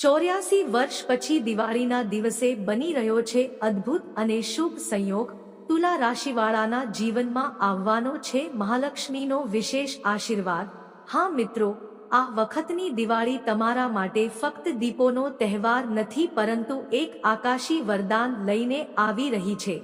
ચોર્યાસી વર્ષ પછી દિવાળીના દિવસે બની રહ્યો છે અદ્ભુત અને શુભ સંયોગ. તુલા રાશિવાળાના જીવનમાં આવવાનો છે મહાલક્ષ્મીનો વિશેષ આશીર્વાદ. હા મિત્રો, આ વખતની દિવાળી તમારા માટે ફક્ત દીપોનો તહેવાર નથી પરંતુ એક આકાશી વરદાન લઈને આવી રહી છે.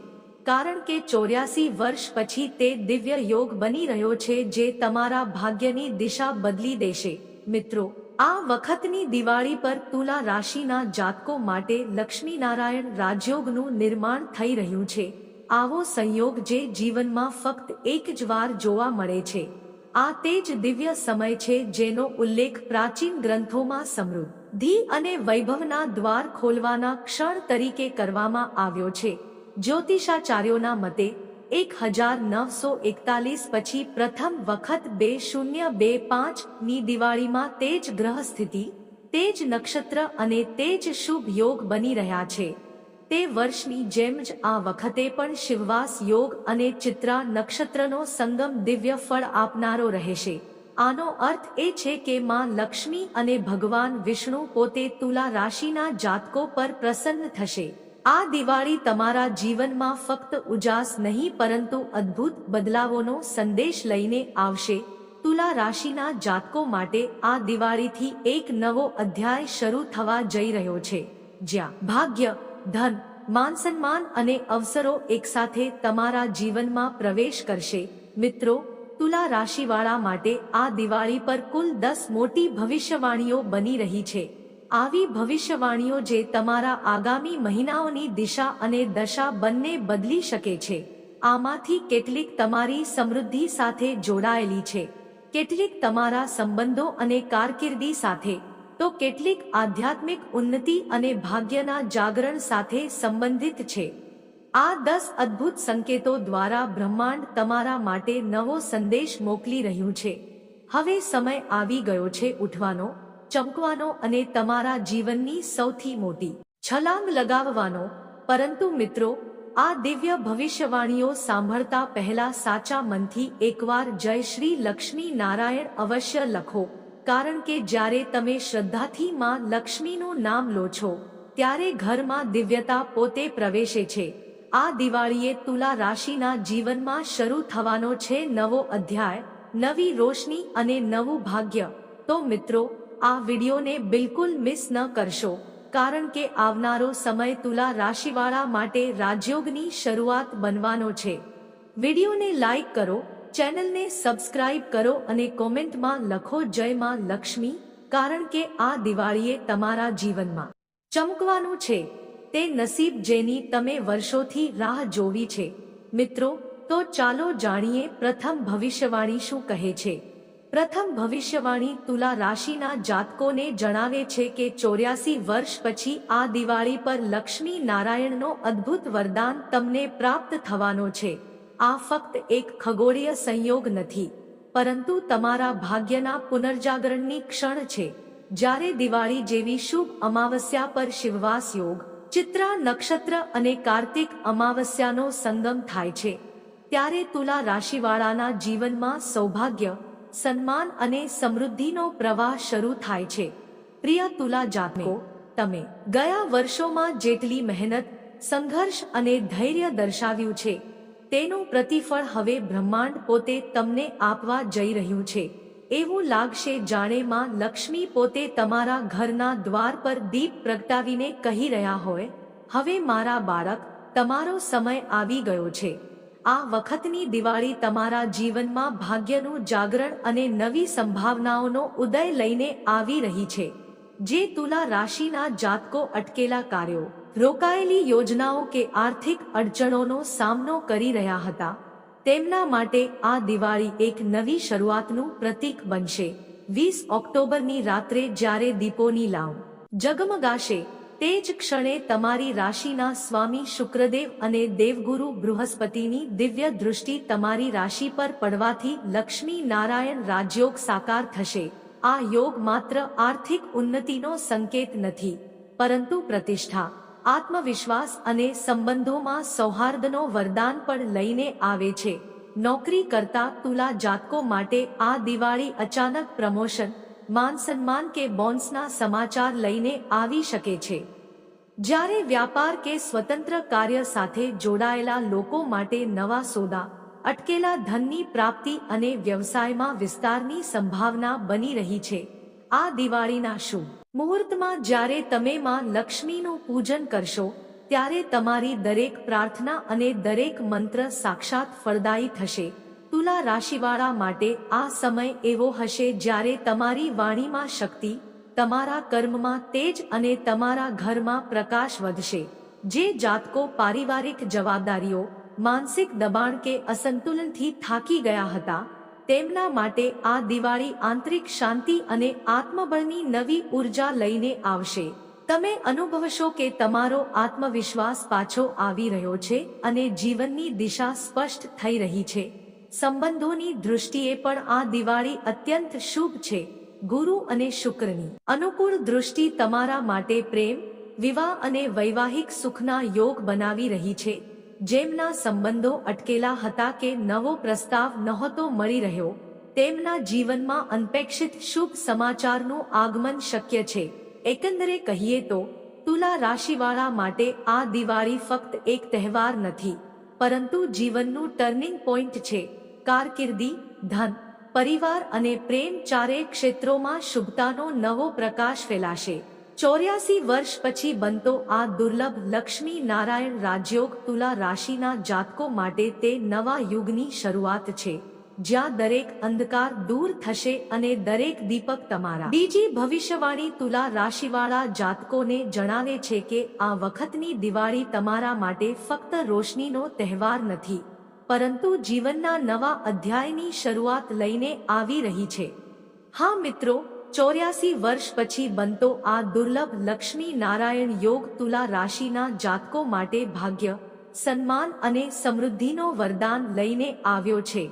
કારણ કે ચોર્યાસી વર્ષ પછી તે દિવ્ય યોગ બની રહ્યો છે જે તમારા ભાગ્યની દિશા બદલી દેશે. મિત્રો આ વખતની દિવાળી પર તુલા રાશિના જાતકો માટે લક્ષ્મીનારાયણ રાજયોગનું નિર્માણ થઈ રહ્યું છે. આવો સંયોગ જે જીવનમાં ફક્ત એક જ વાર જોવા મળે છે. આ તે જ દિવ્ય સમય છે જેનો ઉલ્લેખ પ્રાચીન ગ્રંથોમાં સમૃદ્ધિ અને વૈભવના દ્વાર ખોલવાના ક્ષણ તરીકે કરવામાં આવ્યો છે. જ્યોતિષાચાર્યોના મતે એક હજાર નવસો એકતાલીસ પછી પ્રથમ વખત બે શૂન્ય બે પાંચની દિવાળીમાં તેજ ગ્રહ સ્થિતિ તેજ નક્ષત્ર અને તેજ શુભ યોગ બની રહ્યા છે. તે વર્ષની જેમ જ આ વખતે પણ શિવવાસ યોગ અને ચિત્રા નક્ષત્રનો સંગમ દિવ્ય ફળ આપનારો રહેશે. આનો અર્થ એ છે કે માં લક્ષ્મી અને ભગવાન વિષ્ણુ પોતે તુલા રાશિના જાતકો પર પ્રસન્ન થશે. આ દિવાળી તમારા જીવનમાં ફક્ત ઉજાસ નહીં, પરંતુ અદ્ભુત બદલાવોનો સંદેશ લઈને આવશે. તુલા રાશિના જાતકો માટે આ દિવાળીથી એક નવો અધ્યાય શરૂ થવા જઈ રહ્યો છે. જ્યાં ભાગ્ય, ધન માન સન્માન અને અવસરો એકસાથે તમારા જીવનમાં પ્રવેશ કરશે. મિત્રો, તુલા રાશિવાળા માટે આ દિવાળી પર કુલ દસ મોટી ભવિષ્યવાણીઓ બની રહી છે. આવી ભવિષ્યવાણીઓ જે તમારા આગામી મહિનાઓની દિશા અને દશા બંને બદલી શકે છે. આમાંથી કેટલીક તમારી સમૃદ્ધિ સાથે જોડાયેલી છે. કેટલીક તમારા સંબંધો અને કારકિર્દી સાથે. તો કેટલીક આધ્યાત્મિક ઉન્નતિ અને ભાગ્યના જાગરણ સાથે સંબંધિત છે. આ દસ અદ્ભુત સંકેતો દ્વારા બ્રહ્માંડ તમારા માટે નવો સંદેશ મોકલી રહ્યું છે. હવે સમય આવી ગયો છે ઉઠવાનો. ચમકવાનો અને તમારા જીવનની સૌથી મોટી છલાંગ લગાવવાનો. પરંતુ મિત્રો, આ દિવ્ય ભવિષ્યવાણીઓ સાંભળતા પહેલા સાચા મનથી એકવાર જય શ્રી લક્ષ્મી નારાયણ અવશ્ય લખો. કારણ કે જ્યારે તમે શ્રદ્ધાથી માં લક્ષ્મીનું નામ લો છો, ત્યારે ઘરમાં દિવ્યતા પોતે પ્રવેશે છે. આ દિવાળીએ તુલા રાશિના જીવનમાં શરૂ થવાનો છે નવો અધ્યાય, નવી રોશની અને નવું ભાગ્ય. તો મિત્રો આ વિડીયોને બિલકુલ મિસ ન કરશો, કારણ કે આવનારો સમય તુલા રાશિવાળા માટે રાજયોગની શરૂઆત બનવાનો છે. વિડીયોને લાઈક કરો, ચેનલને સબસ્ક્રાઇબ કરો અને કોમેન્ટમાં લખો જય માં લક્ષ્મી, કારણ કે આ દિવાળીએ તમારા જીવનમાં ચમકવાનું છે. તે નસીબ જેની તમે વર્ષોથી રાહ જોવી છે. મિત્રો, તો ચાલો જાણીએ પ્રથમ ભવિષ્યવાણી શું કહે છે. પ્રથમ ભવિષ્યવાણી તુલા રાશિના જાતકોને જણાવે છે કે ચોર્યાસી વર્ષ પછી આ દિવાળી પર લક્ષ્મી નારાયણનો અદ્ભુત વરદાન તમને પ્રાપ્ત થવાનો છે. આ ફક્ત એક ખગોળીય સંયોગ નથી, પરંતુ તમારા ભાગ્યના પુનર્જાગરણની ક્ષણ છે. જ્યારે દિવાળી જેવી શુભ અમાવસ્યા પર શિવવાસ યોગ, ચિત્રા નક્ષત્ર અને કાર્તિક અમાવસ્યાનો સંગમ થાય છે. ત્યારે તુલા રાશિવાળાના જીવનમાં સૌભાગ્ય સન્માન અને સમૃદ્ધિનો પ્રવાહ શરૂ થાય છે. પ્રિય તુલા જાતકો, તમે ગયા વર્ષોમાં જેટલી મહેનત, સંઘર્ષ અને ધૈર્ય દર્શાવ્યું છે, તેનું પ્રતિફળ હવે બ્રહ્માંડ પોતે તમને આપવા જઈ રહ્યું છે. એવું લાગશે જાણે માં લક્ષ્મી પોતે તમારા ઘરના દ્વાર પર દીપ પ્રગટાવીને કહી રહ્યા હોય, હવે મારા બાળક, તમારો સમય આવી ગયો છે. આ વખતની દિવાળી તમારા જીવનમાં ભાગ્યનું જાગરણ અને નવી સંભાવનાઓનો ઉદય લઈને આવી રહી છે. જે તુલા રાશિના જાતકો અટકેલા કાર્યો, રોકાયેલી યોજનાઓ કે આર્થિક અડચણોનો સામનો કરી રહ્યા હતા. તેમના માટે આ દિવાળી એક નવી શરૂઆતનું પ્રતીક બનશે. વીસ ઓક્ટોબરની રાત્રે જ્યારે દીપોની લાવ જગમગાશે તે જ ક્ષણે તમારી રાશિના સ્વામી શુક્રદેવ અને દેવગુરુ બૃહસ્પતિની દિવ્ય દૃષ્ટિ તમારી રાશિ પર પડવાથી લક્ષ્મી નારાયણ રાજયોગ સાકાર થશે. આ યોગ માત્ર આર્થિક ઉન્નતિનો સંકેત નથી, પરંતુ પ્રતિષ્ઠા, આત્મવિશ્વાસ અને સંબંધોમાં સૌહાર્દનો વરદાન પણ લઈને આવે છે. નોકરી કરતા તુલા જાતકો માટે આ દિવાળી અચાનક પ્રમોશન માન સન્માન કે બોન્સના સમાચાર લઈને આવી શકે છે. જ્યારે વ્યાપાર કે સ્વતંત્ર કાર્ય સાથે જોડાયેલા લોકો માટે નવા સોદા, અટકેલા ધનની પ્રાપ્તિ અને વ્યવસાયમાં વિસ્તારની સંભાવના બની રહી છે. આ દિવાળીના શુભ મુહૂર્તમાં જ્યારે તમે માં લક્ષ્મીનું પૂજન કરશો, ત્યારે તમારી દરેક પ્રાર્થના અને દરેક મંત્ર સાક્ષાત ફળદાયી થશે. તુલા રાશિવાળા માટે આ સમય એવો હશે જ્યારે તમારી વાણીમાં શક્તિ, તમારા કર્મમાં તેજ અને તમારા ઘરમાં પ્રકાશ વધશે. જે જાતકો પારિવારિક જવાબદારીઓ, માનસિક દબાણ કે અસંતુલનથી થાકી ગયા હતા, તેમના માટે આ દિવાળી આંતરિક શાંતિ અને આત્મબળની નવી ઊર્જા લઈને આવશે. તમે અનુભવશો કે તમારો આત્મવિશ્વાસ પાછો આવી રહ્યો છે અને જીવનની દિશા સ્પષ્ટ થઈ રહી છે. સંબંધોની દૃષ્ટિએ પણ આ દિવાળી અત્યંત શુભ છે, ગુરુ અને શુક્રની. અનુકૂળ દૃષ્ટિ તમારા માટે પ્રેમ, વિવાહ અને વૈવાહિક સુખના યોગ બનાવી રહી છે. જેમના સંબંધો અટકેલા હતા કે નવો પ્રસ્તાવ નહોતો મળી રહ્યો, તેમના જીવનમાં અનપેક્ષિત શુભ સમાચારનું આગમન શક્ય છે. એકંદરે કહીએ તો, તુલા રાશિવાળા માટે આ દિવાળી ફક્ત એક તહેવાર નથી, પરંતુ જીવનનું ટર્નિંગ પોઈન્ટ છે. કારકિર્દી ધન, પરિવાર અને પ્રેમ ચારેય ક્ષેત્રોમાં શુભતાનો નવો પ્રકાશ ફેલાશે. ચોર્યાસી વર્ષ પછી બનતો આ દુર્લભ લક્ષ્મી નારાયણ રાજયોગ તુલા રાશિના જાતકો માટે તે નવા યુગની શરૂઆત છે. જ્યાં દરેક અંધકાર દૂર થશે અને દરેક દીપક તમારા. બીજી ભવિષ્યવાણી તુલા રાશિવાળા જાતકોને જણાવે છે કે આ વખતની દિવાળી તમારા માટે ફક્ત રોશનીનો તહેવાર નથી. પરંતુ જીવનના નવા અધ્યાયની શરૂઆત લઈને આવી રહી છે. હા મિત્રો, ચોર્યાસી વર્ષ પછી બનતો આ દુર્લભ લક્ષ્મી નારાયણ યોગ તુલા રાશિના જાતકો માટે ભાગ્ય, સન્માન અને સમૃદ્ધિનો વરદાન લઈને આવ્યો છે.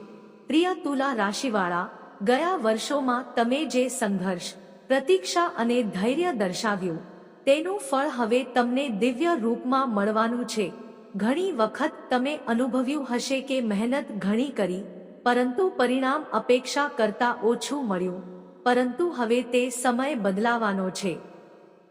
પ્રિય તુલા રાશિવાળા, ગયા વર્ષોમાં તમે જે સંઘર્ષ, પ્રતીક્ષા અને ધૈર્ય દર્શાવ્યું, તેનું ફળ હવે તમને દિવ્ય રૂપમાં મળવાનું છે. ઘણી વખત તમે અનુભવ્યું હશે કે મહેનત ઘણી કરી, પરંતુ પરિણામ અપેક્ષા કરતા ઓછું મળ્યું. પરંતુ હવે તે સમય બદલાવાનો છે.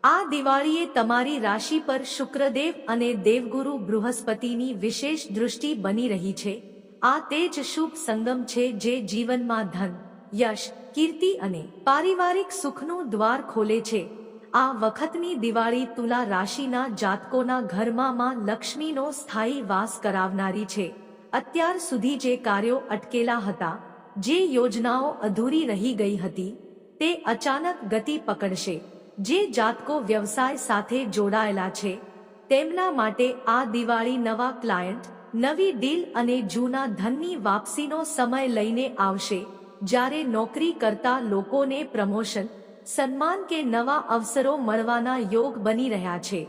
આ દિવાળીએ તમારી રાશિ પર શુક્રદેવ અને દેવગુરુ બૃહસ્પતિની વિશેષ દૃષ્ટિ બની રહી છે. આ તે જ શુભ સંગમ છે જે જીવનમાં ધન, યશ, કીર્તિ અને પારિવારિક સુખનું દ્વાર ખોલે છે. આ વખતની દિવાળી તુલા રાશિના જાતકોના ઘરમાં માં લક્ષ્મીનો સ્થાયી વાસ કરાવનારી છે. અત્યાર સુધી જે કાર્યો અટકેલા હતા, જે યોજનાઓ અધૂરી રહી ગઈ હતી, તે અચાનક ગતિ પકડશે. જે જાતકો વ્યવસાય સાથે જોડાયેલા છે, તેમના માટે આ દિવાળી નવા ક્લાયન્ટ, નવી ડીલ અને જૂના ધનની વાપસીનો સમય લઈને આવશે. જ્યારે નોકરી કરતા લોકોને પ્રમોશન સન્માન કે નવા અવસરો મળવાના યોગ બની રહ્યા છે.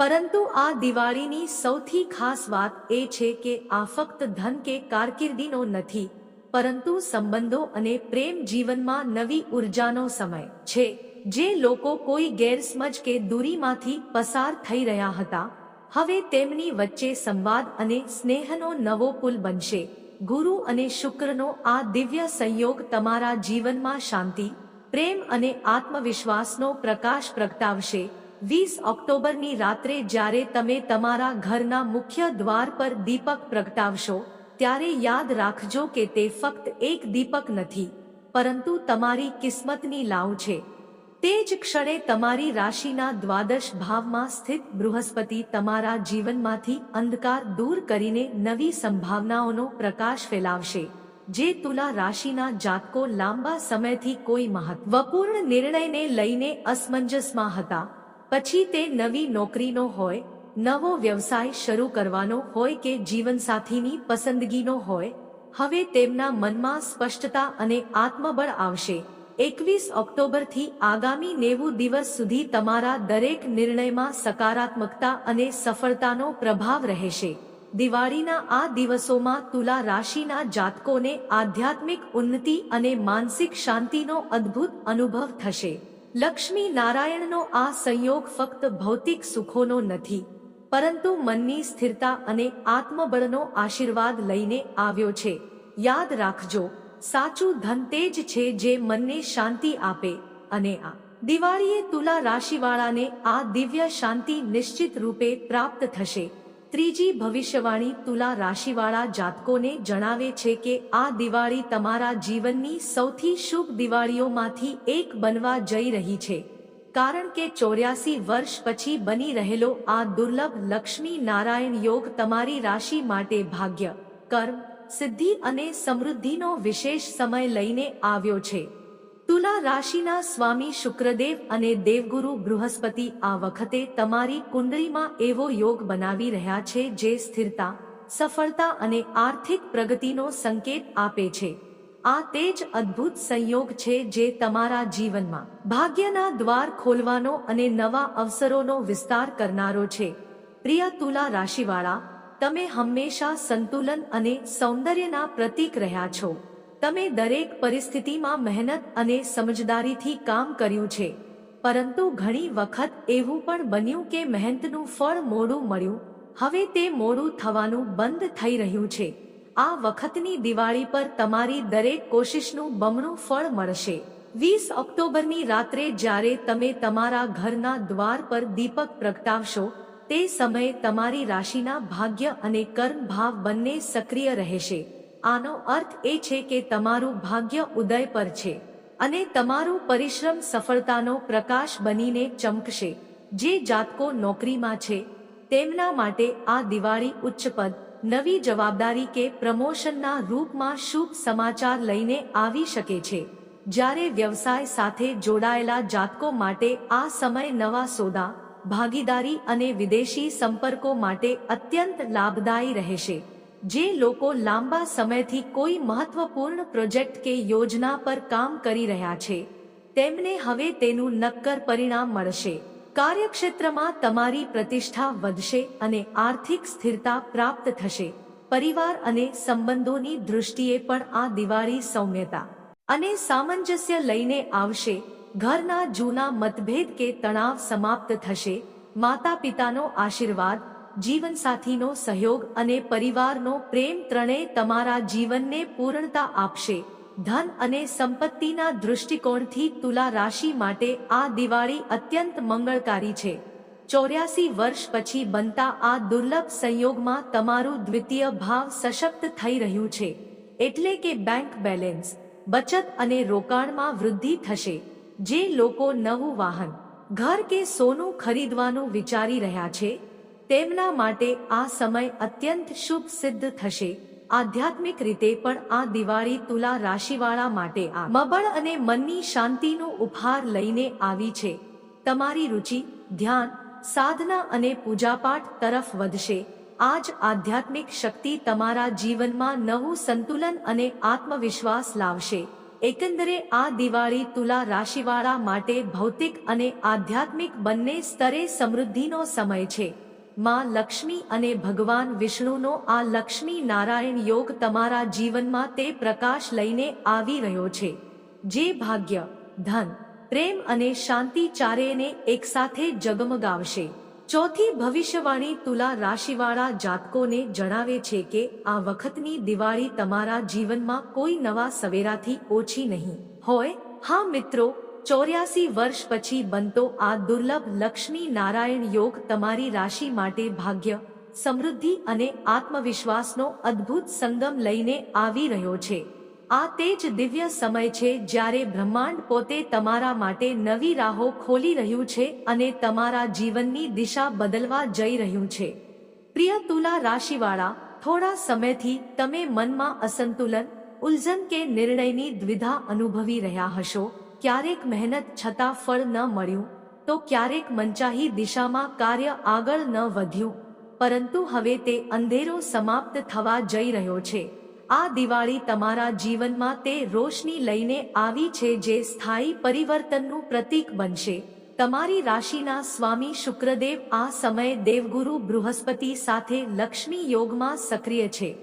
પરંતુ આ દિવાળીની સૌથી ખાસ વાત એ છે કે આ ફક્ત ધન કે કારકિર્દીનો નથી, પરંતુ સંબંધો અને પ્રેમ જીવનમાં નવી ઉર્જાનો સમય છે. જે લોકો કોઈ ગેરસમજ કે દૂરીમાંથી પસાર થઈ રહ્યા હતા, હવે તેમની વચ્ચે સંવાદ અને સ્નેહનો નવો પુલ બનશે. ગુરુ અને શુક્રનો આ દિવ્ય સંયોગ તમારા જીવનમાં શાંતિ પ્રેમ અને આત્મવિશ્વાસનો પ્રકાશ પ્રગટાવશે. વીસ ઓક્ટોબરની રાત્રે જ્યારે તમે તમારા ઘરના મુખ્ય દ્વાર પર દીપક પ્રગટાવશો, ત્યારે યાદ રાખજો કે તે ફક્ત એક દીપક નથી, પરંતુ તમારી કિસ્મતની લાવ છે. તે જ ક્ષણે તમારી રાશિના દ્વાદશ ભાવમાં સ્થિત બૃહસ્પતિ તમારા જીવનમાંથી અંધકાર દૂર કરીને નવી સંભાવનાઓનો પ્રકાશ ફેલાવશે. જે તુલા રાશિના જાતકો લાંબા સમયથી કોઈ મહત્વપૂર્ણ નિર્ણયને લઈને અસમંજસમાં હતા. પછી તે નવી નોકરીનો હોય, નવો વ્યવસાય શરૂ કરવાનો હોય કે જીવનસાથીની પસંદગીનો હોય, હવે તેમના મનમાં સ્પષ્ટતા અને આત્મબળ આવશે. એકવીસ ઓક્ટોબરથી આગામી નેવું દિવસ સુધી તમારા દરેક નિર્ણયમાં સકારાત્મકતા અને સફળતાનો પ્રભાવ રહેશે. દિવાળીના આ દિવસોમાં તુલા રાશિના જાતકોને આધ્યાત્મિક ઉન્નતિ અને માનસિક શાંતિનો અદ્ભુત અનુભવ થશે. લક્ષ્મી નારાયણનો આ સંયોગ ફક્ત ભૌતિક સુખોનો નથી, પરંતુ મનની સ્થિરતા અને આત્મબળનો આશીર્વાદ લઈને આવ્યો છે. યાદ રાખજો, સાચું ધન તે જ છે જે મનને શાંતિ આપે અને આ દિવાળીએ તુલા રાશિવાળાને આ દિવ્ય શાંતિ નિશ્ચિત રૂપે પ્રાપ્ત થશે. ત્રીજી ભવિષ્યવાણી તુલા રાશિવાળા જાતકોને જણાવે છે કે આ દિવાળી તમારા જીવનની સૌથી શુભ દિવાળીઓમાંથી એક બનવા જઈ રહી છે. કારણ કે ચોર્યાસી વર્ષ પછી બની રહેલો આ દુર્લભ લક્ષ્મી નારાયણ યોગ તમારી રાશિ માટે ભાગ્ય, કર્મ, સિદ્ધિ અને સમૃદ્ધિનો વિશેષ સમય લઈને આવ્યો છે. તુલા રાશિના સ્વામી શુક્રદેવ અને દેવગુરુ બૃહસ્પતિ આ વખતે તમારી કુંડળીમાં એવો યોગ બનાવી રહ્યા છે જે સ્થિરતા, સફળતા અને આર્થિક પ્રગતિનો સંકેત આપે છે. આ તે જ અદ્ભુત સંયોગ છે જે તમારા જીવનમાં ભાગ્યના દ્વાર ખોલવાનો અને નવા અવસરોનો વિસ્તાર કરનારો છે. પ્રિય તુલા રાશિવાળા, તમે હંમેશા સંતુલન અને સૌંદર્યના પ્રતીક રહ્યા છો. તમે દરેક પરિસ્થિતિમાં મહેનત અને સમજદારીથી કામ કર્યું છે. પરંતુ ઘણી વખત એવું પણ બન્યું કે મહેનતનું ફળ મોડું મળ્યું. હવે તે મોડું થવાનું બંધ થઈ રહ્યું છે. આ વખતની દિવાળી પર તમારી દરેક કોશિશનું બમણું ફળ મળશે. વીસ ઓક્ટોબરની રાત્રે જ્યારે તમે તમારા ઘરના દ્વાર પર દીપક પ્રગટાવશો, તે સમયે તમારી રાશિના ભાગ્ય અને કર્મ ભાવ બંને સક્રિય રહેશે. આનો અર્થ એ છે કે તમારું ભાગ્ય ઉદય પર છે અને તમારું પરિશ્રમ સફળતાનો પ્રકાશ બનીને ચમકશે. જે જાતકો નોકરીમાં છે, તેમના માટે આ દિવાળી ઉચ્ચ પદ, નવી જવાબદારી કે પ્રમોશનના રૂપમાં શુભ સમાચાર લઈને આવી શકે છે. જ્યારે વ્યવસાય સાથે જોડાયેલા જાતકો માટે આ સમય નવા સોદા, ભાગીદારી અને વિદેશી સંપર્કો માટે અત્યંત લાભદાયી રહેશે. જે લોકો લાંબા સમયથી કોઈ મહત્વપૂર્ણ પ્રોજેક્ટ કે યોજના પર કામ કરી રહ્યા છે, તેમને હવે તેનું નક્કર પરિણામ મળશે. કાર્યક્ષેત્રમાં તમારી પ્રતિષ્ઠા વધશે અને આર્થિક સ્થિરતા પ્રાપ્ત થશે. પરિવાર અને સંબંધોની દૃષ્ટિએ પણ આ દિવાળી સૌમ્યતા અને સામંજસ્ય લઈને આવશે. ઘરના જૂના મતભેદ કે તણાવ સમાપ્ત થશે. માતા પિતાનો આશીર્વાદ જીવનસાથીનો સહયોગ અને પરિવારનો પ્રેમ ત્રણેય તમારા જીવનને પૂર્ણતા આપશે. ધન અને સંપત્તિના દૃષ્ટિકોણથી તુલા રાશિ માટે આ દિવાળી અત્યંત મંગળકારી છે. ચોર્યાસી વર્ષ પછી બનતા આ દુર્લભ સંયોગમાં તમારું દ્વિતીય ભાવ સશક્ત થઈ રહ્યું છે. એટલે કે બેંક બેલેન્સ, બચત અને રોકાણમાં વૃદ્ધિ થશે. જે લોકો નવું વાહન, ઘર કે સોનું ખરીદવાનું વિચારી રહ્યા છે તેમના માટે આ સમય અત્યંત શુભ સિદ્ધ થશે. આધ્યાત્મિક રીતે પણ આ દિવાળી તુલા રાશિવાળા માટે આ મબળ અને મનની શાંતિનો ઉપહાર લઈને આવી છે. તમારી રુચિ, ધ્યાન, સાધના અને પૂજાપાઠ તરફ વધશે. આજ આધ્યાત્મિક શક્તિ તમારા જીવનમાં નવું સંતુલન અને આત્મવિશ્વાસ લાવશે. એકંદરે આ દિવાળી તુલા રાશિવાળા માટે ભૌતિક અને આધ્યાત્મિક બંને સ્તરે સમૃદ્ધિનો સમય છે. માં લક્ષ્મી અને ભગવાન વિષ્ણુનો આ લક્ષ્મી નારાયણ યોગ તમારા જીવનમાં તે પ્રકાશ લઈને આવી રહ્યો છે. જે ભાગ્ય, ધન, પ્રેમ અને શાંતિ ચારેયને એકસાથે જગમગાવશે. ચોથી ભવિષ્યવાણી તુલા રાશિવાળા જાતકોને જણાવે છે કે આ વખતની દિવાળી તમારા જીવનમાં કોઈ નવા સવેરાથી ઓછી નહીં. હોય? હા મિત્રો ચોર્યાસી વર્ષ પછી બનતો આ દુર્લભ લક્ષ્મી નારાયણ યોગ તમારી રાશિ માટે ભાગ્ય, સમૃદ્ધિ અને આત્મવિશ્વાસનો અદ્ભુત સંગમ લઈને આવી રહ્યો છે. આ તે જ દિવ્ય સમય છે જ્યારે બ્રહ્માંડ પોતે તમારા માટે નવી રાહો ખોલી રહ્યું છે અને તમારા જીવનની દિશા બદલવા જઈ રહ્યું છે. પ્રિય તુલા રાશિવાળા, થોડા સમયથી તમે મનમાં અસંતુલન, ઉલઝન કે નિર્ણયની દ્વિધા અનુભવી રહ્યા હશો. ક્યારેક મહેનત છતાં ફળ ન મળ્યું, તો ક્યારેક મંચાહી દિશામાં કાર્ય આગળ ન વધ્યું. પરંતુ હવે તે અંધેરો સમાપ્ત થવા જઈ રહ્યો છે. આ દિવાળી તમારા જીવનમાં તે રોશની લઈને આવી છે જે સ્થાયી પરિવર્તનનું પ્રતીક બનશે. તમારી રાશિના સ્વામી શુક્રદેવ આ સમયે દેવગુરુ બૃહસ્પતિ સાથે લક્ષ્મી યોગમાં સક્રિય છે.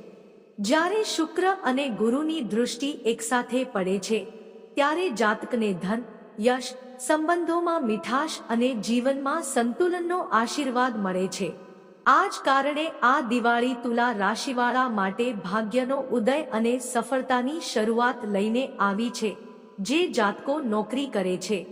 જ્યારે શુક્ર અને ગુરુની દૃષ્ટિ એકસાથે પડે છે ત્યારે જાતકને ધન, યશ, સંબંધોમાં મીઠાશ અને જીવનમાં સંતુલનનો આશીર્વાદ મળે છે. આ જ કારણે આ દિવાળી તુલા રાશિવાળા માટે ભાગ્યનો ઉદય અને સફળતાની શરૂઆત લઈને આવી છે, જે જાતકો નોકરી કરે છે.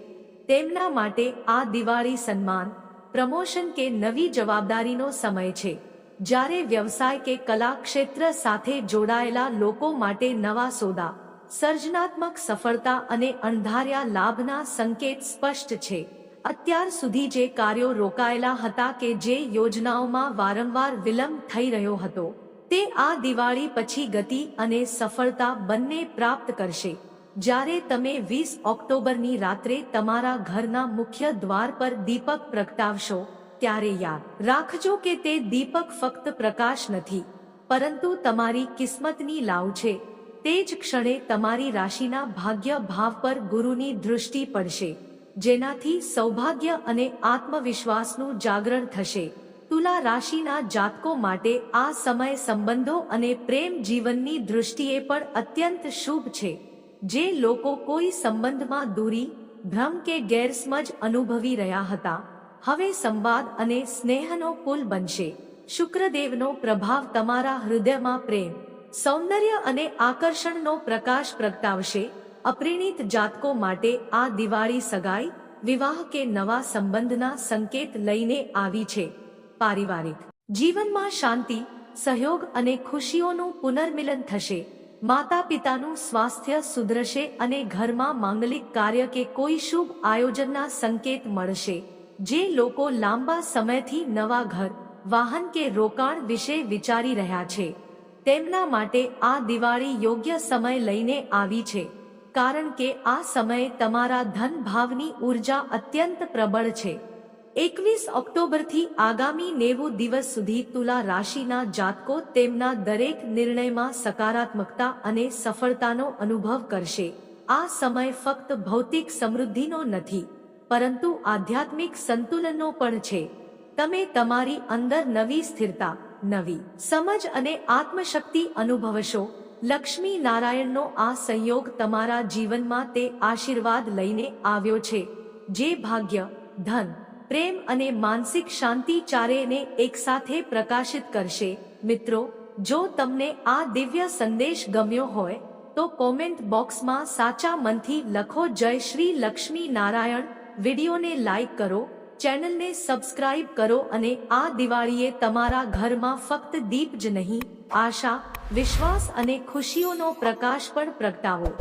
તેમના માટે આ દિવાળી સન્માન, પ્રમોશન કે નવી જવાબદારીનો સમય છે. જ્યારે વ્યવસાય કે કલા ક્ષેત્ર સાથે જોડાયેલા લોકો માટે નવા સોદા સર્જનાત્મક સફળતા અને અણધાર્યા લાભના સંકેત સ્પષ્ટ છે. અત્યાર સુધી જે કાર્યો રોકાયેલા હતા કે જે યોજનાઓમાં વારંવાર વિલંબ થઈ રહ્યો હતો, તે આ દિવાળી પછી ગતિ અને સફળતા બંને પ્રાપ્ત કરશે. જ્યારે તમે વીસ ઓક્ટોબરની રાત્રે તમારા ઘરના મુખ્ય દ્વાર પર દીપક પ્રગટાવશો, ત્યારે યાદ રાખજો કે તે દીપક ફક્ત પ્રકાશ નથી, પરંતુ તમારી કિસ્મતની લાવ છે. તે જ ક્ષણે તમારી રાશિના ભાગ્ય ભાવ પર ગુરુની દૃષ્ટિ પડશે, જેનાથી સૌભાગ્ય અને આત્મવિશ્વાસનું જાગરણ થશે. તુલા રાશિના જાતકો માટે આ સમય સંબંધો અને પ્રેમ જીવનની દૃષ્ટિએ પણ અત્યંત શુભ છે. જે લોકો કોઈ સંબંધમાં દૂરી, ભ્રમ કે ગેરસમજ અનુભવી રહ્યા હતા. હવે સંવાદ અને સ્નેહનો પુલ બનશે. શુક્રદેવનો પ્રભાવ તમારા હૃદયમાં પ્રેમ સૌંદર્ય અને આકર્ષણનો પ્રકાશ પ્રગટાવશે. અપ્રેણિત જાતકો માટે આ દિવાળી સગાઈ, વિવાહ કે નવા સંબંધના સંકેત લઈને આવી છે. પારિવારિક જીવનમાં શાંતિ, સહયોગ અને ખુશીઓનું પુનર્મિલન થશે. માતા પિતાનું સ્વાસ્થ્ય સુધરશે અને ઘરમાં માંગલિક કાર્ય કે કોઈ શુભ આયોજનના સંકેત મળશે. જે લોકો લાંબા સમયથી નવા ઘર, વાહન કે રોકાણ વિશે વિચારી રહ્યા છે. તેમના માટે આ દિવાળી યોગ્ય સમય લઈને આવી છે, કારણ કે આ સમયે તમારા ધન ભાવની ઊર્જા અત્યંત પ્રબળ છે. એકવીસ ઓક્ટોબરથી આગામી નેવું દિવસ સુધી તુલા રાશિના જાતકો તેમના દરેક નિર્ણયમાં સકારાત્મકતા અને સફળતાનો અનુભવ કરશે. આ સમય ફક્ત ભૌતિક સમૃદ્ધિનો નથી, પરંતુ આધ્યાત્મિક સંતુલનનો પણ છે. તમે તમારી અંદર નવી સ્થિરતા નવી, સમજ અને આત્મશક્તિ અનુભવશો. લક્ષ્મી નારાયણનો આ સંયોગ તમારા જીવનમાં તે આશીર્વાદ લઈને આવ્યો છે. જે ભાગ્ય, ધન, પ્રેમ અને માનસિક શાંતિ ચારેયને એકસાથે પ્રકાશિત કરશે. મિત્રો, જો તમને આ દિવ્ય સંદેશ ગમ્યો હોય, તો કોમેન્ટ બોક્સમાં સાચા મનથી લખો જય શ્રી લક્ષ્મી નારાયણ. વિડીયોને લાઈક કરો ચેનલને સબસ્ક્રાઇબ કરો અને આ દિવાળીએ તમારા ઘરમાં ફક્ત દીપ જ નહીં, આશા, વિશ્વાસ અને ખુશીઓનો પ્રકાશ પણ પ્રગટાવો.